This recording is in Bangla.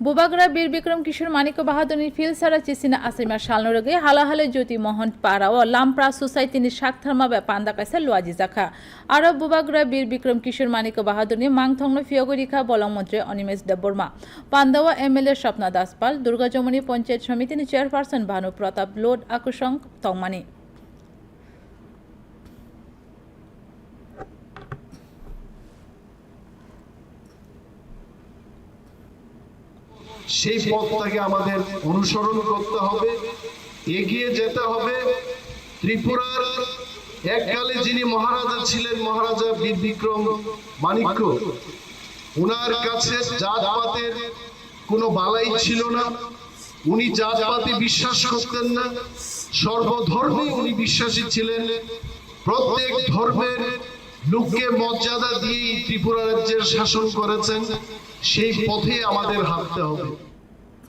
বুবাগরা বীর বিক্রম কিশোর, মানিক বাহাদুর, ফিল সারা, চিসিনা, আসিমা, শালনরগে হালাহালে জ্যোতি মোহন পারা ও লামপ্রা সোসাইটিনি শাকথারমা বে পান্দা কাইসা লুয়াজি জাখা। আরও বুবাগরা বীর বিক্রম কিশোর, মানিক বাহাদুরনি মাংথংন ফিয়গরিখা বলং মন্ত্রী অনিমেষ দেববর্মা পান্দাওয়া এমএলএ স্বপ্না দাসপাল দুর্গাজমনি পঞ্চায়েত সমিতিনি চেয়ারপারসন ভানু প্রতাপ, লোড আকুশং তংমানি। সেই পথটাকে আমাদের অনুসরণ করতে হবে, এগিয়ে যেতে হবে। ত্রিপুরার এককালে যিনি মহারাজা ছিলেন, মহারাজা বীর বিক্রম মাণিক্য ওনার কাছে জাতপাতের কোনো বালাই ছিল না। উনি জাতপাতে বিশ্বাস করতেন না। সর্বধর্মে উনি বিশ্বাসী ছিলেন। প্রত্যেক ধর্মের লোককে মর্যাদা দিয়েই ত্রিপুরা রাজ্যের শাসন করেছেন সেই পথে আমাদের হাঁটতে হবে।